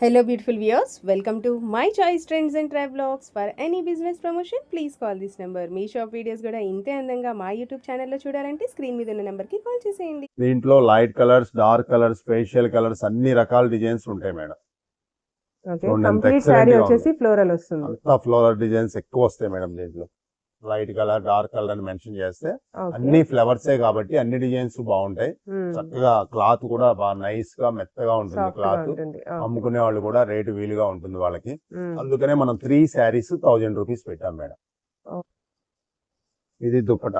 Hello, beautiful viewers. Welcome to my choice trends and travelogs. For any business promotion, please call this number. మీ shop videos కూడా ఇంతే అందంగా మా YouTube ఛానల్లో చూడాలంటే స్క్రీన్ మీద ఉన్న నెంబర్కి కాల్ చేసేయండి దీంట్లో light colours dark colours facial colours అన్ని రకాల డిజైన్స్ ఉంటాయి మేడం కంప్లీట్గా వచ్చేసి ఫ్లోరల్ వస్తుంది అంతా ఫ్లోరల్ డిజైన్స్ ఎక్కువ వస్తాయి మేడం దీంట్లో లైట్ కలర్ డార్క్ కలర్ అని మెన్షన్ చేస్తే అన్ని ఫ్లవర్సే కాబట్టి అన్ని డిజైన్స్ బాగుంటాయి. చక్కగా క్లాత్ కూడా బాగా నైస్గా మెత్తగా ఉంటుంది. క్లాత్ అమ్ముకునే వాళ్ళు కూడా రేటు వీలుగా ఉంటుంది వాళ్ళకి. అందుకనే మనం త్రీ శారీస్ థౌజండ్ రూపీస్ పెట్టాం మేడం. ఇది దుప్పట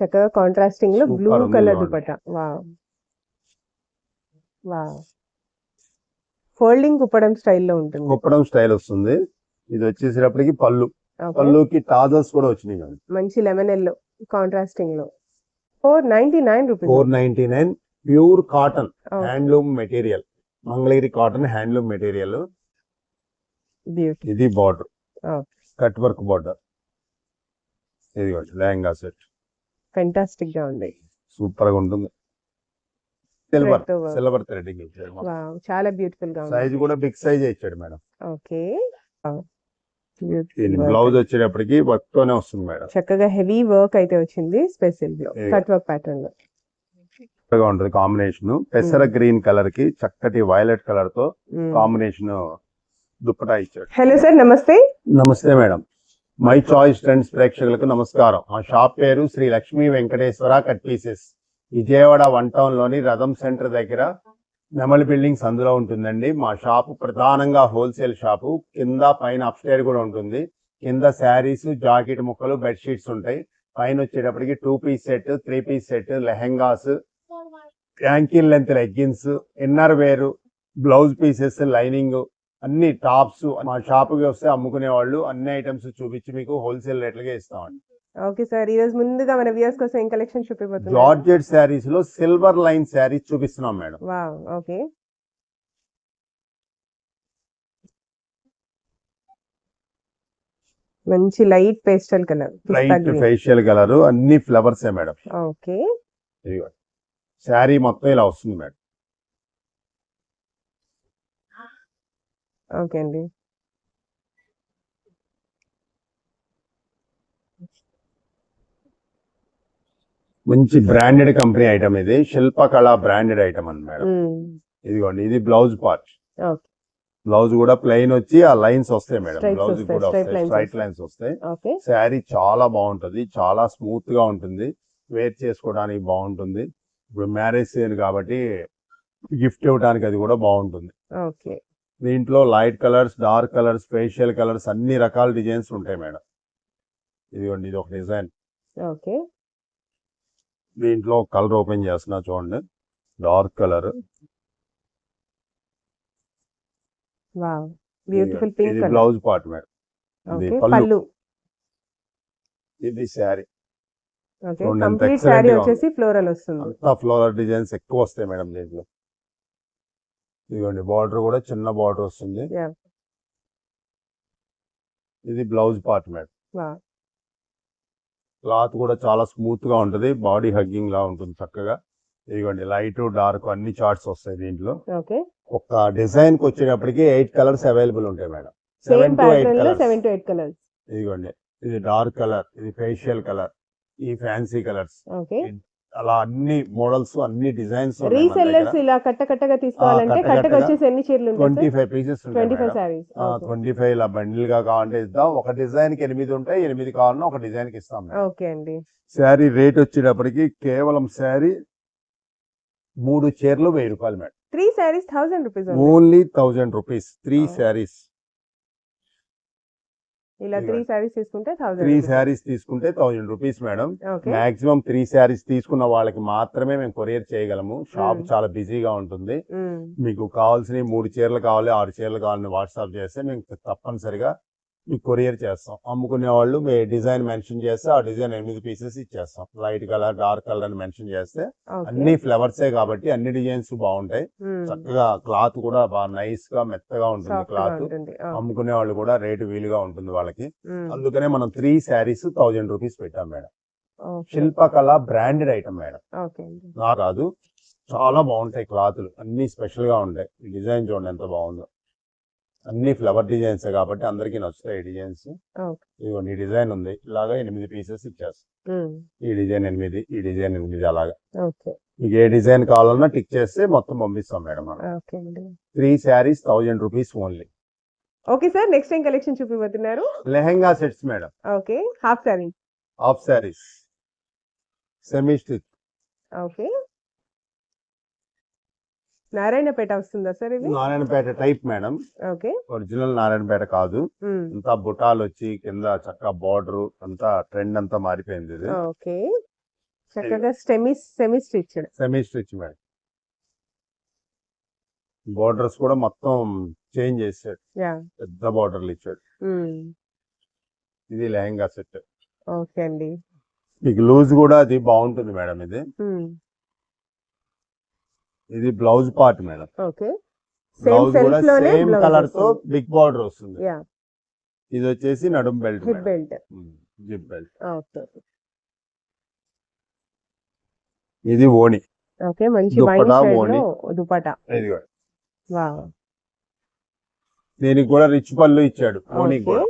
చక్కగా కాంట్రాస్టింగ్లో బ్లూ కలర్ వా వా ఫోల్డింగ్ కుప్పడం స్టైల్లో ఉంటుంది. కుప్పడం స్టైల్ వస్తుంది. ఇది వచ్చేసేటప్పటికి పళ్ళు. పళ్ళుకి టాజల్స్ కూడా వచ్చినాయి మేడం మంచి lemon yellow కాంట్రాస్టింగ్లో. Four ninety nine rupees four ninety nine pure cotton handloom material Mangalagiri cotton handloom material ఇది బార్డర్. కట్ వర్క్ బార్డర్ ఇది లెహంగా సెట్. ఫెంటాస్టిక్గా ఉంది. సూపర్గా ఉంటుంది. సిల్వర్. సిల్వర్ థ్రెడింగ్ ఇచ్చాడు వావ్ చాలా బ్యూటిఫుల్గా సైజ్ కూడా బిగ్ సైజ్ ఇచ్చాడు మేడం. ఓకే బ్లౌజ్ వచ్చేటప్పటికి వర్క్ తోనే వస్తుంది మేడం. చక్కగా హెవీ వర్క్ అయితే వచ్చింది స్పెషల్. కట్ వర్క్ ప్యాటర్న్లో. చక్కగా ఉంటుంది కాంబినేషన్ పెసర గ్రీన్ కలర్కి చక్కటి వైలెట్ కలర్తో కాంబినేషన్ దుప్పటా ఇచ్చాడు హలో సార్ నమస్తే. నమస్తే మేడం. మై చాయిస్ ట్రెండ్స్ ప్రేక్షకులకు నమస్కారం. మా షాప్ పేరు Sri Lakshmi Venkateswara cut pieces. Vijayawada one టౌన్లోని Ratham centre దగ్గర నెమలి బిల్డింగ్స్ అందులో ఉంటుందండి. మా షాపు ప్రధానంగా హోల్సేల్ షాపు. కింద పైన అప్స్టైర్ కూడా ఉంటుంది. కింద శారీస్ జాకెట్ ముక్కలు బెడ్షీట్స్ ఉంటాయి. పైన వచ్చేటప్పటికి two piece set three piece set lehengas ankle length leggings inner wear blouse pieces lining అన్ని టాప్స్ మా షాప్కి వస్తే అమ్ముకునే వాళ్ళు అన్ని ఐటమ్స్ చూపించి మీకు హోల్సేల్ రేట్లకే ఇస్తామండి. ఓకే సార్ ఈ రోజు ముందుగా మన వ్యూస్ కోసం ఏం కలెక్షన్ చూపిపోతుంది జార్జెట్ శారీస్లో సిల్వర్ లైన్ శారీస్ చూపిస్తున్నాం మేడం. Wow okay. మంచి light pastel colour light facial colour అన్ని ఫ్లవర్స్ మేడం. ఓకే. శారీ మొత్తం ఇలా వస్తుంది మేడం. ఓకే అండి. మంచి బ్రాండెడ్ కంపెనీ ఐటమ్ ఇది. శిల్పకళ బ్రాండెడ్ ఐటమ్ అని మేడం. ఇదిగోండి ఇది బ్లౌజ్ పార్ట్ బ్లౌజ్ కూడా ప్లెయిన్ వచ్చి ఆ లైన్స్ వస్తాయి మేడం. బ్లౌజ్ కూడా వస్తాయి స్ట్రైట్. లైన్స్ వస్తాయి. శారీ చాలా బాగుంటది చాలా స్మూత్గా ఉంటుంది. వేర్ చేసుకోవడానికి బాగుంటుంది. ఇప్పుడు మ్యారేజ్ సీజన్ కాబట్టి గిఫ్ట్ ఇవ్వడానికి అది కూడా బాగుంటుంది. ఓకే దీంట్లో light colours dark colours facial colours అన్ని రకాల డిజైన్స్ ఉంటాయి మేడం. ఇదిగోండి ఇది ఒక డిజైన్ ఓకే దీంట్లో కలర్ ఓపెన్ చేస్తున్నా చూడండి. Dark colour. Wow. Beautiful pink ఇది కలర్. Blouse part madam. ఇది పళ్ళు. శారీ. కంప్లీట్ శారీ. వచ్చేసి ఫ్లోరల్ వస్తుంది. అంతా ఫ్లోరల్ డిజైన్స్ ఎక్కువ వస్తాయి మేడం దీంట్లో. ఇదిగోండి బార్డర్ కూడా చిన్న బార్డర్ వస్తుంది. ఇది బ్లౌజ్ పార్ట్ మేడం. క్లాత్ కూడా చాలా స్మూత్గా ఉంటుంది. బాడీ హగ్గింగ్ లా ఉంటుంది చక్కగా. ఇదిగోండి లైట్ డార్క్ అన్ని చార్ట్స్ వస్తాయి దీంట్లో. ఓకే. ఒక డిజైన్కి వచ్చేటప్పటికి ఎయిట్ కలర్స్ అవైలబుల్ ఉంటాయి madam. Seven to eight colours. Seven to eight colours. ఇదిగోండి ఇది డార్క్ కలర్ ఇది ఫేషియల్ కలర్ ఈ ఫ్యాన్సీ కలర్స్. ఓకే. అలా అన్ని మోడల్స్ అన్ని డిజైన్స్ రీసెల్లర్స్ ఇలా కట్ట కట్టగా తీసుకోవాలంటే వచ్చేసి ఎన్ని చీరలు twenty five pieces twenty five saris twenty five ఇలా బండిల్గా కావాలంటే ఇద్దాం. ఒక డిజైన్కి ఎనిమిది ఉంటాయి ఎనిమిది కావాలన్నా ఒక డిజైన్కి ఇస్తాం ఓకే అండి. శారీ రేట్ వచ్చేటప్పటికి కేవలం శారీ మూడు చీరలు వెయ్యి రూపాయలు madam. Three saris thousand rupees only thousand rupees three. Saris ఇలా త్రీ. సారీస్ తీసుకుంటే త్రీ థౌసండ్ శారీస్ తీసుకుంటే thousand rupees madam maximum three saris తీసుకున్న వాళ్ళకి మాత్రమే మేము కొరియర్ చేయగలము షాప్. చాలా బిజీగా ఉంటుంది. మీకు కావాల్సిన మూడు చీరలు కావాలి ఆరు చీరలు కావాలని వాట్సాప్ చేస్తే మేము తప్పనిసరిగా మీకు కొరియర్ చేస్తాం. అమ్ముకునే వాళ్ళు మీ డిజైన్ మెన్షన్ చేస్తే ఆ డిజైన్ ఎనిమిది పీసెస్ ఇచ్చేస్తాం. లైట్ కలర్ డార్క్ కలర్ అని మెన్షన్ చేస్తే అన్ని ఫ్లవర్సే కాబట్టి అన్ని డిజైన్స్ బాగుంటాయి. చక్కగా క్లాత్ కూడా బాగా నైస్గా మెత్తగా ఉంటుంది. క్లాత్ అమ్ముకునే వాళ్ళు కూడా రేటు వీలుగా ఉంటుంది వాళ్ళకి. అందుకనే మనం త్రీ శారీస్ థౌజండ్ రూపీస్ పెట్టాం madam. Shilpakala branded item madam. నా కాదు చాలా బాగుంటాయి క్లాతులు. అన్ని స్పెషల్గా ఉంటాయి డిజైన్ చూడండి ఎంత బాగుందో. అన్ని ఫ్లవర్ డిజైన్స్ కాబట్టి అందరికీ నచ్చుతాయి డిజైన్స్. ఇదిగోండి ఈ డిజైన్ ఉంది. ఇలాగా ఎనిమిది పీసెస్ ఇచ్చేస్తాం. ఈ డిజైన్ ఎనిమిది ఈ డిజైన్ ఎనిమిది అలాగా. మీకు ఏ డిజైన్ కావాలన్నా టిక్ చేస్తే మొత్తం పంపిస్తాం మేడం మనం. Three saris thousand rupees only. Okay sir next ఏం collection చూపిపోతున్నారు lehenga sets madam. Okay half sari half saris. Semi stitch. Okay. Narayanpet వస్తుందా సార్ ఇది? Narayanpet type madam okay. Original Narayanpet కాదు. అంతా బుటాలు వచ్చి కింద చక్క బార్డర్ అంతా ట్రెండ్ అంతా మారిపోయింది ఇది. ఓకే. చక్కగా semi semi stitched semi stitch madam borders కూడా మొత్తం చేంజ్ చేశాడు. పెద్ద బోర్డర్లు ఇచ్చాడు. ఇది లెహంగా సెట్. ఓకే అండి. మీకు లూజ్ కూడా అది బాగుంటుంది మేడం ఇది. ఇది blouse part madam. Okay. Blouse కూడా సేమ్ కలర్తో బిగ్ బార్డర్ వస్తుంది. ఇది వచ్చేసి నడుం belt hip belt. Zip belt. Okay. ఇది ఓణి. ఓకే మంచి ఓణి. ఇది వావ్. దీనికి కూడా రిచ్ పళ్ళు ఇచ్చాడు. ఓకే. కూడా.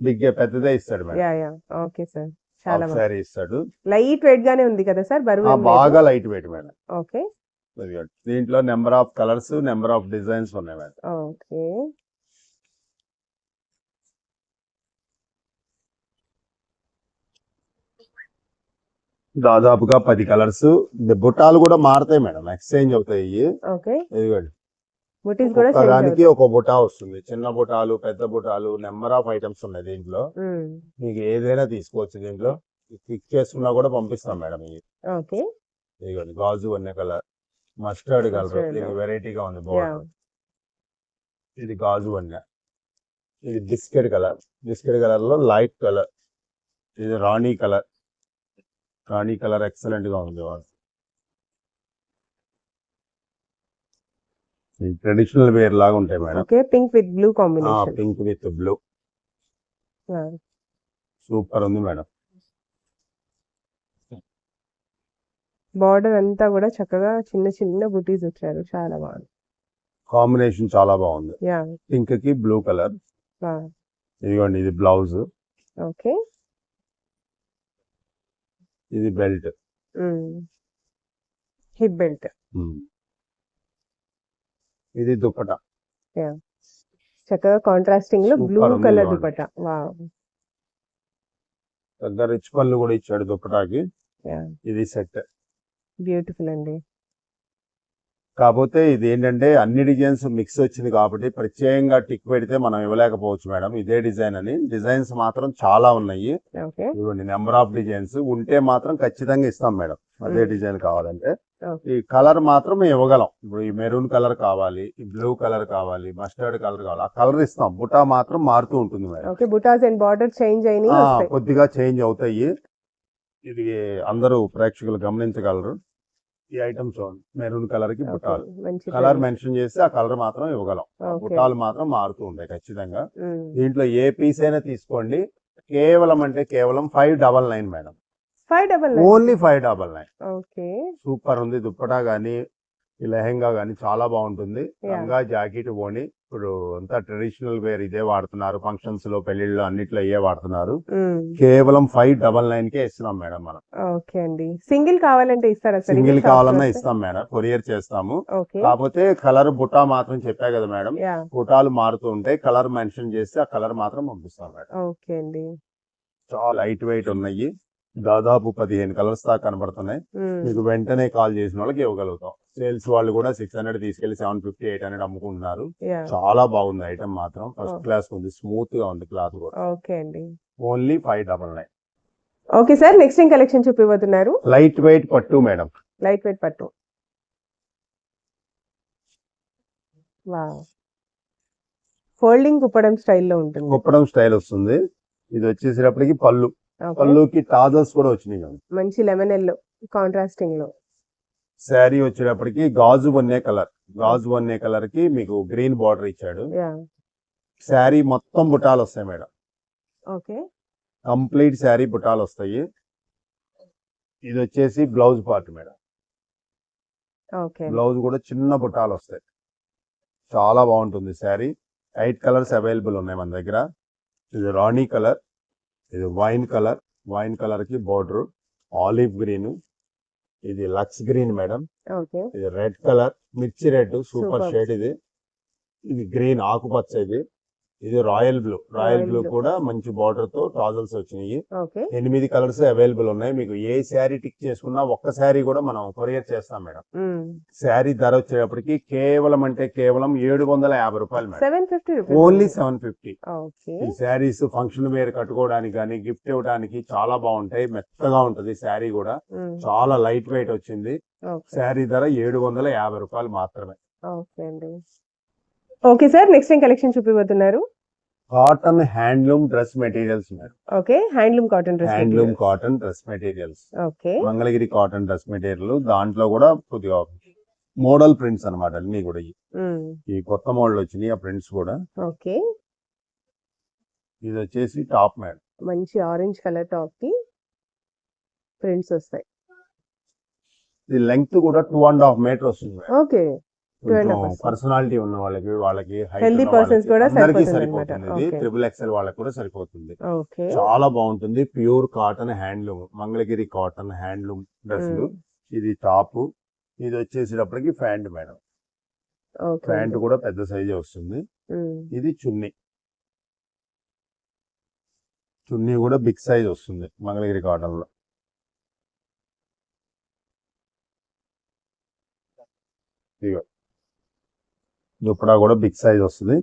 బిగ్ పెద్దదే ఇస్తాడు madam. Yeah yeah. Okay sir. చాలా శారీ ఇస్తాడు. లైట్ వెయిట్ గానే ఉంది కదా సార్? బరువు. బాగా లైట్ వెయిట్ మేడం. ఓకే. దీంట్లో number of colours number of designs ఉన్నాయి మేడం. ఓకే. దాదాపుగా పది కలర్స్. బుట్టాలు కూడా మారుతాయి మేడం. ఎక్స్చేంజ్ అవుతాయి ఇదిగోండి. బుటీస్ కూడా దానికి. ఒక బుటా వస్తుంది. చిన్న బుటాలు పెద్ద బుటాలు నెంబర్ ఆఫ్ ఐటమ్స్ ఉన్నాయి దీంట్లో. మీకు ఏదైనా తీసుకోవచ్చు దీంట్లో. క్లిక్ చేసుకున్నా కూడా పంపిస్తాం మేడం ఇది. ఓకే. ఇదిగోండి గాజు అనే కలర్ మస్టర్డ్ కలర్. వెరైటీగా ఉంది బాగుంది ఇది గాజు వన్నె. ఇది బిస్కెట్ కలర్. బిస్కెట్ కలర్లో లైట్ కలర్. ఇది రాణి కలర్. రాణి కలర్ ఎక్సలెంట్గా ఉంది ట్రెడిషనల్ వేర్ లాగా ఉంటాయి madam. Okay pink with blue combination pink with blue super ఉంది మేడం. బార్డర్ అంతా కూడా చక్కగా చిన్న చిన్న బుటీస్ వచ్చారు. చాలా బాగుంది. కాంబినేషన్ చాలా బాగుంది. యా. పింక్కి బ్లూ కలర్ ఇదిగోండి ఇది బ్లౌజ్ ఓకే. ఇది బెల్ట్ హిప్ బెల్ట్ ఇది దుప్పట చక్కగా కాంట్రాస్టింగ్లో బ్లూ కలర్ వావ్ పెద్ద రిచ్ పళ్ళు కూడా ఇచ్చాడు దుప్పటాకి యా ఇది సెట్ బ్యూటిఫుల్ అండి. కాకపోతే ఇది ఏంటంటే అన్ని డిజైన్స్ మిక్స్ వచ్చింది కాబట్టి ప్రత్యేకంగా టిక్ పెడితే మనం ఇవ్వలేకపోవచ్చు మేడం. ఇదే డిజైన్ అని. డిజైన్స్ మాత్రం చాలా ఉన్నాయి. ఇవ్వండి నెంబర్ ఆఫ్ డిజైన్స్ ఉంటే మాత్రం ఖచ్చితంగా ఇస్తాం మేడం. అదే. డిజైన్ కావాలంటే. Okay. ఈ కలర్ మాత్రం మేము ఇవ్వగలం. ఇప్పుడు ఈ మెరూన్ కలర్ కావాలి ఈ బ్లూ కలర్ కావాలి మస్టర్డ్ కలర్ కావాలి ఆ కలర్ ఇస్తాం. బుటా మాత్రం మారుతూ ఉంటుంది madam. Okay butas and border change అయినాయి కొద్దిగా చేంజ్ అవుతాయి. ఇది అందరూ ప్రేక్షకులు గమనించగలరు. ఈ ఐటమ్ చూడండి మెరూన్ కలర్కి మంచి కలర్ మెన్షన్ చేస్తే ఆ కలర్ మాత్రం ఇవ్వగలం. బుటాలు మాత్రం మారుతూ ఉంటాయి ఖచ్చితంగా. దీంట్లో ఏ పీస్ అయినా తీసుకోండి. కేవలం అంటే కేవలం five double nine madam. Five double only five double nine. Okay. Super ఉంది. దుప్పటా గానీ ఈ లెహెంగా గానీ చాలా బాగుంటుంది. లంగా జాకెట్ పోని ఇప్పుడు అంతా ట్రెడిషనల్ వేర్ ఇదే వాడుతున్నారు. ఫంక్షన్స్లో పెళ్ళిళ్ళు అన్నిట్లో ఇవే వాడుతున్నారు. కేవలం ఫైవ్ డబల్ నైన్ కే ఇస్తున్నాం మేడం మనం. ఓకే అండి. సింగిల్ కావాలంటే ఇస్తారా సింగిల్ కావాలన్నా ఇస్తాం మేడం. కొరియర్ చేస్తాము. కాకపోతే కలర్ బుట్టా మాత్రం చెప్పా కదా మేడం. బుటాలు మారుతూ ఉంటాయి కలర్ మెన్షన్ చేస్తే ఆ కలర్ మాత్రం పంపిస్తాం మేడం. ఓకే అండి. చాలా లైట్ వెయిట్ ఉన్నాయి. దాదాపు పదిహేను కలర్స్ దాకా కనబడుతున్నాయి. మీకు వెంటనే కాల్ చేసిన వాళ్ళకి ఇవ్వగలుగుతాం. సేల్స్ వాళ్ళు కూడా సిక్స్ హండ్రెడ్ తీసుకెళ్ళి సెవెన్ ఫిఫ్టీ ఎయిట్ హండ్రెడ్ అమ్ముకుంటున్నారు. చాలా బాగుంది ఐటమ్ మాత్రం. ఫస్ట్. క్లాస్ ఉంది. స్మూత్గా ఉంది క్లాత్ కూడా. ఓకే అండి. Only five double nine. Okay sir next ఏం కలెక్షన్ చూపిపోతున్నారు లైట్ వెయిట్ పట్టు మేడం. లైట్ వెయిట్ పట్టు. ఫోల్డింగ్ కుప్పడం స్టైల్లో ఉంటుంది. కుప్పడం స్టైల్ వస్తుంది. ఇది వచ్చేసేటప్పటికి పళ్ళు. పళ్ళుకి టాజల్స్ కూడా వచ్చినాయి మంచి లెమన్ ఎల్లో కాంట్రాస్టింగ్లో. శారీ వచ్చేటప్పటికి గాజు వన్నే కలర్. గాజు వన్నే కలర్కి మీకు గ్రీన్ బార్డర్ ఇచ్చాడు. శారీ మొత్తం బుటాలు వస్తాయి మేడం. ఓకే. కంప్లీట్ శారీ బుటాలు వస్తాయి. ఇది వచ్చేసి blouse part madam. Okay. Blouse కూడా చిన్న బుట్టాలు వస్తాయి. చాలా బాగుంటుంది శారీ. ఎయిట్ కలర్స్ అవైలబుల్ ఉన్నాయి మన దగ్గర. ఇది రాణి కలర్. ఇది వైన్ కలర్ వైన్ కలర్కి బోర్డర్. Olive green. ఇది లక్స్ గ్రీన్ మేడం. ఇది రెడ్ కలర్ మిర్చి రెడ్ సూపర్. షేడ్ ఇది. ఇది గ్రీన్ ఆకుపచ్చ ఇది. ఇది రాయల్ బ్లూ. Royal blue. కూడా మంచి బార్డర్తో టాజల్స్ వచ్చినాయి. ఎనిమిది కలర్స్ అవైలబుల్ ఉన్నాయి. మీకు ఏ శారీ టిక్ చేసుకున్నా ఒక్క శారీ కూడా మనం కొరియర్ చేస్తాం మేడం. శారీ ధర వచ్చేటప్పటికి కేవలం అంటే కేవలం ఏడు వందల యాభై రూపాయలు మేడం. ఓన్లీ సెవెన్ ఫిఫ్టీ ఈ శారీస్ ఫంక్షన్ వేర్ కట్టుకోవడానికి కానీ గిఫ్ట్ ఇవ్వడానికి చాలా బాగుంటాయి. మెత్తగా ఉంటది శారీ కూడా. చాలా లైట్ వెయిట్ వచ్చింది శారీ ధర ఏడు వందల యాభై రూపాయలు మాత్రమే. ఓకే అండి. ఓకే సార్ నెక్స్ట్ ఏం collection చూపిపోతున్నారు cotton handloom dress materials okay handloom cotton dress handloom cotton dress materials okay Mangalagiri cotton dress material దాంట్లో కూడా కొద్దిగా మోడల్ ప్రింట్స్ అన్నమాట అన్ని కూడా. ఇవి. ఈ కొత్త మోడల్ వచ్చినాయి ఆ ప్రింట్స్ కూడా. ఓకే ఇది వచ్చేసి టాప్ మేడం మంచి ఆరెంజ్ కలర్ టాప్కి ప్రింట్స్ వస్తాయి. ఇది లెంగ్త్ కూడా టూ అండ్ హాఫ్ మీటర్ వస్తుంది ఓకే పర్సనాలిటీ ఉన్న వాళ్ళకి వాళ్ళకి persons వాళ్ళకి కూడా సరిపోతుంది. ట్రిపుల్ ఎక్స్ఎల్ వాళ్ళకి కూడా సరిపోతుంది. చాలా బాగుంటుంది. Pure cotton handloom Mangalagiri cotton handloom డ్రెస్సులు. ఇది టాప్ ఇది వచ్చేసేటప్పటికి ప్యాంట్ మేడం. ప్యాంట్ కూడా పెద్ద సైజే వస్తుంది. ఇది చున్నీ. చున్నీ కూడా బిగ్ సైజ్ వస్తుంది మంగళగిరి కాటన్లో. ఇదిగో దుప్పడా కూడా బిగ్ సైజ్ వస్తుంది.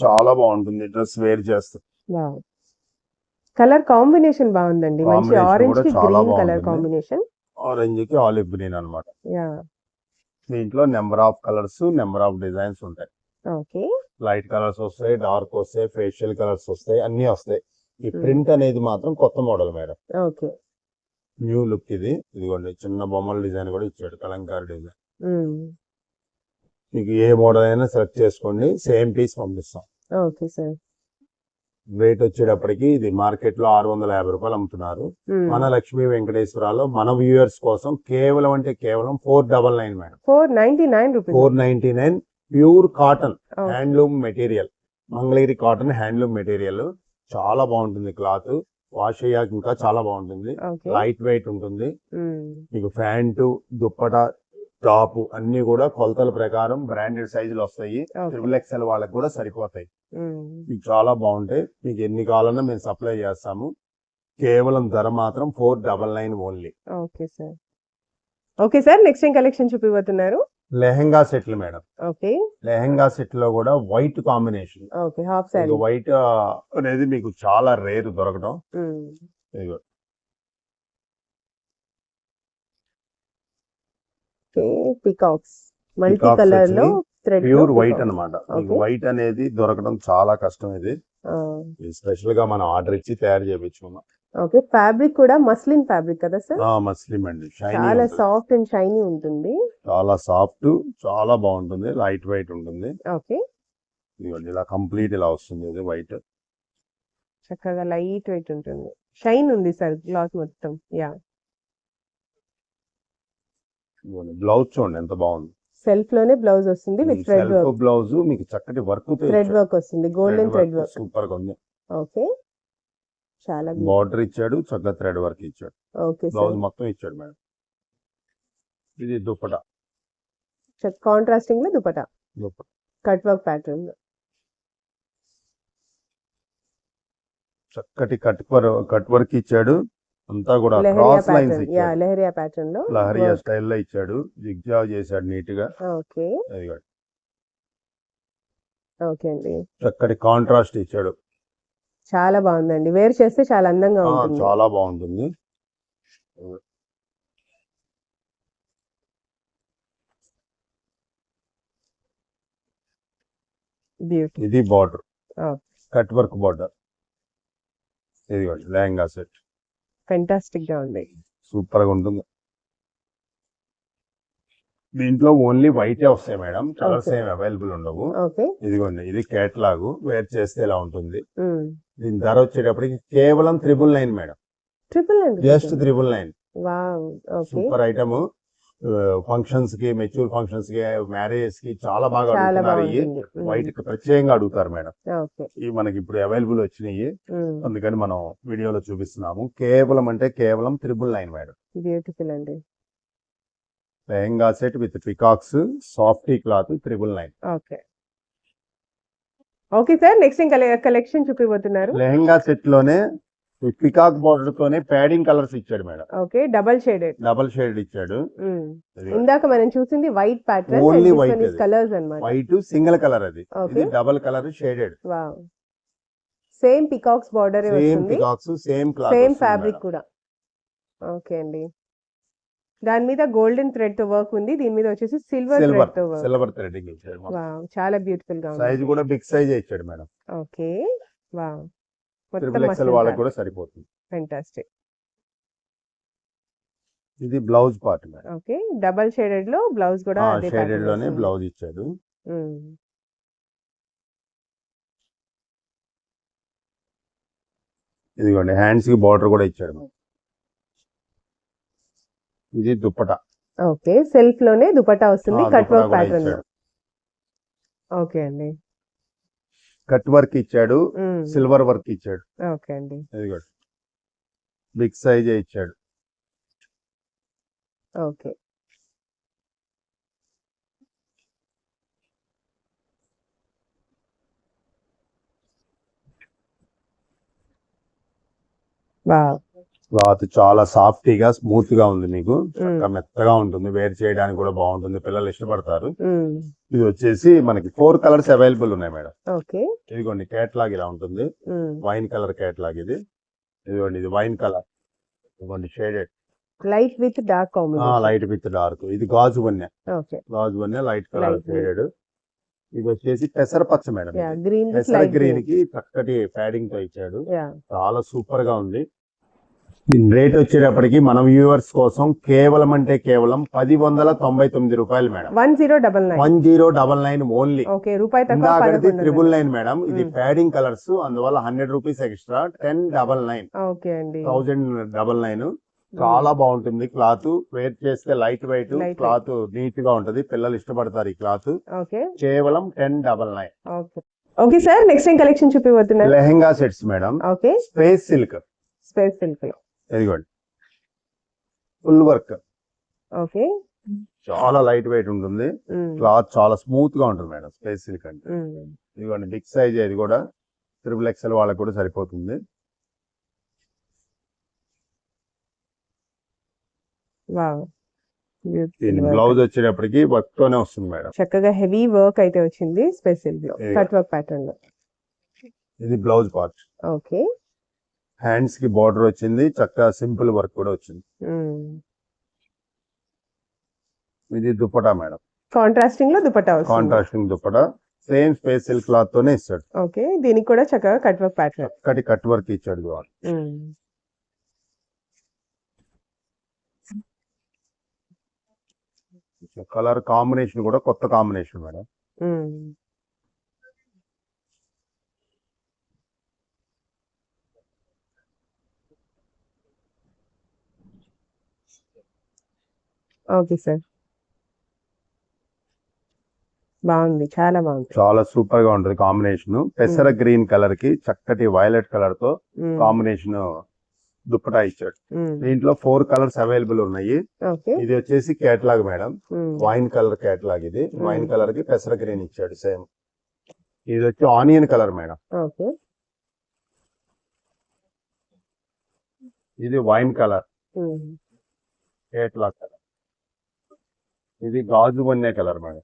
చాలా బాగుంటుంది. డ్రెస్ వేర్ చేస్తే. కలర్ కాంబినేషన్ బాగుందండి. మంచి ఆరెంజ్కి గ్రీన్ కలర్. కాంబినేషన్. ఆరెంజ్కి ఆలివ్ గ్రీన్ అన్నమాట. యా. దీంట్లో number of colours number of designs ఉంటాయి. ఓకే. లైట్ కలర్స్ వస్తాయి డార్క్ వస్తాయి ఫేషియల్ కలర్స్ వస్తాయి అన్ని వస్తాయి. ఈ. ప్రింట్ అనేది మాత్రం కొత్త model madam. Okay. New look ఇది. ఇదిగోండి చిన్న బొమ్మల డిజైన్ కూడా ఇచ్చాడు. కలంకారీ డిజైన్. మీకు ఏ మోడల్ అయినా సెలెక్ట్ చేసుకోండి. సేమ్ పీస్ పంపిస్తాం. Okay sir. రేట్ వచ్చేటప్పటికి ఇది మార్కెట్లో ఆరు వందల యాభై రూపాయలు అమ్ముతున్నారు. మన లక్ష్మీ వెంకటేశ్వరాలో మన వ్యూయర్స్ కోసం కేవలం అంటే కేవలం four double nine madam. Four ninety nine rupees. Four ninety nine pure cotton handloom material. Mangalagiri cotton handloom material. చాలా బాగుంటుంది క్లాత్. వాష్ అయ్యాక ఇంకా చాలా బాగుంటుంది. లైట్ వెయిట్ ఉంటుంది. మీకు ప్యాంటు దుప్పట టాప్ అన్ని కూడా కొలతల ప్రకారం బ్రాండెడ్ సైజులు వస్తాయి. ట్రిపుల్ ఎక్స్ఎల్ వాళ్ళకి కూడా సరిపోతాయి. మీకు చాలా బాగుంటాయి. మీకు ఎన్ని కావాలన్నా మేము సప్లై చేస్తాము. కేవలం ధర మాత్రం four double nine only. Okay sir. Okay sir next ఏం కలెక్షన్ చూపిపోతున్నారు లెహెంగా సెట్లు మేడం. ఓకే. లెహెంగా సెట్లో కూడా white combination. Okay half sari white అనేది మీకు చాలా రేర్ దొరకడం ఇదిగో పికాక్స్. మల్టీ కలర్లో ప్యూర్ వైట్ Okay. వైట్ అనేది దొరకడం చాలా కష్టం ఇది. స్పెషల్గా మనం ఆర్డర్ ఇచ్చి తయారు చేయించుకున్నాం ఓకే. ఫ్యాబ్రిక్ కూడా మస్లిన్ ఫ్యాబ్రిక్ కదా సార్? మస్లిం అండి. చాలా సాఫ్ట్ అండ్ షైనీ ఉంటుంది. చాలా సాఫ్ట్ చాలా బాగుంటుంది. లైట్ వెయిట్ ఉంటుంది. ఓకే. ఇలా కంప్లీట్ ఇలా వస్తుంది ఇది వైట్. చక్కగా లైట్ వెయిట్ ఉంటుంది. షైన్ ఉంది సార్ క్లాత్ మొత్తం. యా. బ్లౌజ్ చూడండి ఎంత బాగుంది. సెల్ఫ్లోనే బ్లౌజ్ వస్తుంది విత్ థ్రెడ్ వర్క్ బ్లౌజ్ మీకు చక్కటి వర్క్ థ్రెడ్ వర్క్ వస్తుంది గోల్డెన్ థ్రెడ్ వర్క్ సూపర్గా ఉంది. ఓకే చాలా బార్డర్ ఇచ్చాడు చక్కగా థ్రెడ్ వర్క్ ఇచ్చాడు. ఓకే బ్లౌజ్ మొత్తం ఇచ్చాడు మేడం. ఇది దుప్పట కాంట్రాస్టింగ్లో దుపటా. కట్ వర్క్ ప్యాటర్న్ చక్కటి కట్ కట్ వర్క్ ఇచ్చాడు. అంతా కూడా క్రాస్ లైన్స్ ఇచ్చాడు. లెహరియా ప్యాటర్న్లో లహరియా స్టైల్లో ఇచ్చాడు. జిగ్జాగ్ చేశాడు నీట్గా ఓకే. ఓకే అండి. చక్కటి కాంట్రాస్ట్ ఇచ్చాడు. చాలా బాగుందండి. వేర్ చేస్తే చాలా అందంగా ఉంటుంది. చాలా బాగుంటుంది. ఇది బార్డర్. కట్ వర్క్ బార్డర్ ఇదిగోండి లెహంగా సెట్ ఫెంటాస్టిక్గా ఉంది. సూపర్గా ఉంటుంది దీంట్లో ఓన్లీ వైటే వస్తాయి మేడం. కలర్స్. ఏమి అవైలబుల్ ఉండవు. ఇదిగోండి ఇది కేటలాగ్ వేర్ చేస్తే ఇలా ఉంటుంది? దీని ధర వచ్చేటప్పటికి కేవలం త్రిబుల్ నైన్ మేడం. ట్రిపుల్ అండి just triple nine. Super item. ఫంక్షన్స్కి మెచ్యూర్ ఫంక్షన్స్కి మ్యారేజెస్కి చాలా బాగా అడుగుతున్నారు. వైట్ ప్రత్యేకంగా అడుగుతారు మేడం. ఇవి మనకి ఇప్పుడు అవైలబుల్ వచ్చినాయి. అందుకని మనం వీడియోలో చూపిస్తున్నాము. కేవలం అంటే కేవలం త్రిబుల్ నైన్ మేడం. బ్యూటిఫుల్ అండి. Lehenga set with peacocks softy cloth triple nine. Okay. Okay sir next collection చూపిపోతున్నారు lehenga సెట్లోనే పికాక్ బార్డర్ తోనే ప్యాడింగ్ కలర్స్ ఇచ్చాడు madam. Okay double shaded double shade ఇచ్చాడు. ఇందాక మనం చూసింది వైట్ ప్యాటర్న్ white అది. కలర్స్ అన్నమాట. వైట్ సింగిల్ కలర్ అది. ఇది double colour shaded wow same peacocks border same peacocks same cloth same fabric కూడా. ఓకే అండి. దాని మీద గోల్డెన్ థ్రెడ్తో వర్క్ ఉంది. దీని మీద వచ్చేసి సిల్వర్ సిల్వర్ థ్రెడ్తో వర్క్ సిల్వర్ థ్రెడింగ్ ఇచ్చాడు వావ్ చాలా బ్యూటిఫుల్గా ఉంది. సైజ్ కూడా బిగ్ సైజ్ ఇచ్చాడు madam. Okay wow triple XL వాళ్ళకి కూడా సరిపోతుంది ఫెంటాస్టిక్ ఇది బ్లౌజ్ పార్ట్ ఓకే డబల్ షేడెడ్లో బ్లౌజ్ కూడా షేడెడ్లోనే. బ్లౌజ్ ఇచ్చాడు. ఇదిగోండి హ్యాండ్స్కి బార్డర్ కూడా ఇచ్చాడు. ఇది దుప్పట ఓకే సెల్ఫ్లోనే దుపట్టా వస్తుంది కట్ వర్క్ ప్యాటర్న్. ఓకే అండి కట్ వర్క్ ఇచ్చాడు. సిల్వర్ వర్క్ ఇచ్చాడు. ఓకే అండి. ఇదిగోండి బిగ్ సైజ్ ఇచ్చాడు. ఓకే. వావ్. క్లాత్ చాలా సాఫ్టీగా స్మూత్గా ఉంది మీకు. చక్కగా మెత్తగా ఉంటుంది. వేర్ చేయడానికి కూడా బాగుంటుంది. పిల్లలు ఇష్టపడతారు. ఇది వచ్చేసి మనకి ఫోర్ కలర్స్ అవైలబుల్ ఉన్నాయి మేడం. ఇదిగోండి కేటలాగ్ ఇలా ఉంటుంది. వైన్ కలర్ కేటలాగ్ ఇది. ఇదిగోండి ఇది వైన్ కలర్. ఇదిగోండి shaded. Light with dark light with dark ఇది గాజు ఓకే. గాజు వన్నె లైట్ కలర్. షేడెడ్ ఇది వచ్చేసి పెసర పచ్చ మేడం గ్రీన్ గ్రీన్కి చక్కటి ప్యాడింగ్తో ఇచ్చాడు. చాలా సూపర్గా ఉంది. దీని రేట్ వచ్చేటప్పటికి మన వ్యూవర్స్ కోసం కేవలం అంటే కేవలం పది వందల తొంభై తొమ్మిది రూపాయలు madam. One zero double nine. One zero double nine only. Okay రూపాయి త్రిబుల్ నైన్ మేడం. ఇది. ప్యాడింగ్ కలర్స్ అందువల్ల hundred rupees extra ten double nine. Okay అండి. Thousand double nine. చాలా బాగుంటుంది క్లాత్. వేర్ చేస్తే లైట్ వెయిట్ క్లాత్ నీట్గా ఉంటది. పిల్లలు ఇష్టపడతారు ఈ క్లాత్. కేవలం ten double nine. Okay. Sir next ఏం collection చూపిపోతున్నారు lehenga sets madam. Okay. Space silk. Space సిల్క్లో ఇదిగోండి. Full work. ఓకే. చాలా లైట్ వెయిట్ ఉంటుంది. క్లాత్ చాలా స్మూత్గా ఉంటుంది మేడం స్పేస్ సిల్క్ అంటే. ఇదిగోండి బిగ్ సైజ్ ఇది కూడా త్రిబుల్ ఎక్స్ఎల్ వాళ్ళకి కూడా సరిపోతుంది. దీని. బ్లౌజ్ వచ్చేటప్పటికి వర్క్ తోనే వస్తుంది మేడం. చక్కగా హెవీ వర్క్ అయితే వచ్చింది స్పేస్ సిల్క్లో Yeah. కట్ వర్క్ ప్యాటర్న్లో ఇది బ్లౌజ్ పార్ట్. ఓకే. హ్యాండ్స్కి బార్డర్ వచ్చింది చక్కగా సింపుల్ వర్క్ కూడా వచ్చింది. ఇది దుప్పటా మేడం. కాంట్రాస్టింగ్లో వస్తుంది. Contrasting dupatta same space silk cloth తోనే ఇస్తాడు. ఓకే దీనికి కూడా చక్కగా కట్ వర్క్ ప్యాటర్న్ చక్కటి కట్ వర్క్ ఇచ్చాడు చూడండి. కలర్ కాంబినేషన్ కూడా కొత్త కాంబినేషన్ మేడం. Okay sir. బాగుంది. చాలా బాగుంది. చాలా సూపర్గా ఉంటది కాంబినేషన్. పెసర గ్రీన్ కలర్కి చక్కటి వైలెట్ కలర్తో. కాంబినేషన్ దుప్పటా ఇచ్చాడు. దీంట్లో ఫోర్ కలర్స్ అవైలబుల్ ఉన్నాయి. ఇది వచ్చేసి catalogue madam. Wine colour catalogue ఇది. వైన్ కలర్కి పెసర గ్రీన్ ఇచ్చాడు సేమ్. ఇది వచ్చి ఆనియన్ కలర్ మేడం. ఓకే. ఇది వైన్ కలర్. Catalogue colour. ఇది గాజు వన్నే కలర్ మేడం.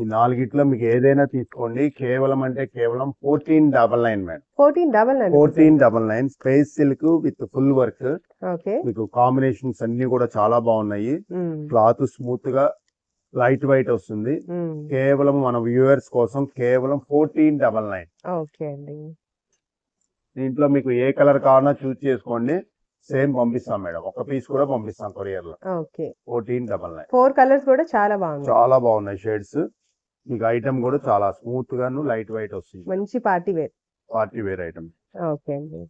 ఈ నాలుగిట్లో మీకు ఏదైనా తీసుకోండి. కేవలం అంటే కేవలం fourteen double nine madam. Fourteen double nine. Fourteen double nine space silk with full work. మీకు కాంబినేషన్స్ అన్ని కూడా చాలా బాగున్నాయి. క్లాత్ స్మూత్గా లైట్ వైట్ వస్తుంది. కేవలం మన వ్యూవర్స్ కోసం కేవలం ఫోర్టీన్ డబల్ నైన్. ఓకే అండి. దీంట్లో మీకు ఏ కలర్ కావాలన్నా చూస్ చేసుకోండి. సేమ్ పంపిస్తాం మేడం. ఒక పీస్ కూడా పంపిస్తాం కొరియర్లో okay. Fourteen double nine. Four colours కూడా చాలా బాగుంది చాలా బాగున్నాయి షేడ్స్. మీకు ఐటమ్ కూడా చాలా స్మూత్ గాను లైట్ వైట్ వస్తుంది. మంచి party wear. Party wear item okay అండి.